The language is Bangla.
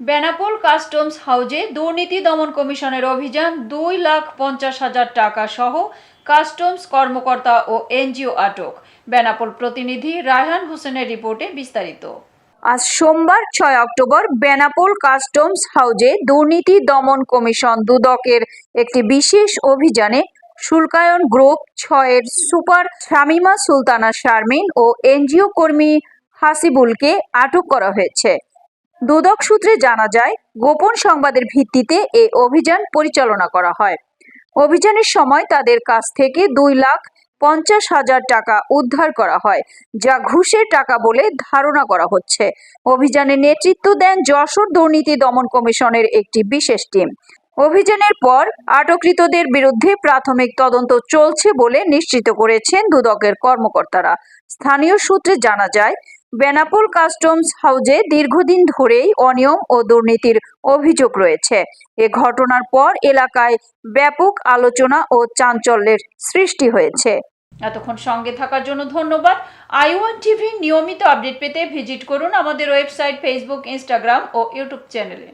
বেনাপোল কাস্টমস হাউজে দুর্নীতি দমন কমিশনের অভিযান দুই লাখ পঞ্চাশ হাজার টাকা সহ কাস্টমস কর্মকর্তা ও এনজিও আটক। বেনাপোল প্রতিনিধি রায়হান হোসেনের রিপোর্টে বিস্তারিত। আজ সোমবার ছয় অক্টোবর বেনাপোল কাস্টমস হাউজে দুর্নীতি দমন কমিশন দুদকের একটি বিশেষ অভিযানে শুল্কায়ন গ্রুপ ছয়ের সুপার শামিমা সুলতানা শারমিন ও এনজিও কর্মী হাসিবুলকে আটক করা হয়েছে। দুদক সূত্রে জানা যায়, গোপন সংবাদের ভিত্তিতে এই অভিযান পরিচালনা করা হয়। অভিযানের সময় তাদের কাছ থেকে দুই লাখ পঞ্চাশ হাজার টাকা উদ্ধার করা হয়, যা ঘুষের টাকা বলে ধারণা করা হচ্ছে। অভিযানে নেতৃত্ব দেন যশোর দুর্নীতি দমন কমিশনের একটি বিশেষ টিম। অভিযানের পর আটককৃতদের বিরুদ্ধে প্রাথমিক তদন্ত চলছে বলে নিশ্চিত করেছেন দুদকের কর্মকর্তারা। স্থানীয় সূত্রে জানা যায় বেনাপোল কাস্টমস হাউজে দীর্ঘদিন ধরেই অনিয়ম ও দুর্নীতির অভিযোগ রয়েছে। এ ঘটনার পর এলাকায় ব্যাপক আলোচনা ও চাঞ্চল্যের সৃষ্টি হয়েছে। এতক্ষণ সঙ্গে থাকার জন্য ধন্যবাদ। আই ওয়ান টিভি নিয়মিত আপডেট পেতে ভিজিট করুন আমাদের ওয়েবসাইট, ফেসবুক, ইনস্টাগ্রাম ও ইউটিউব চ্যানেলে।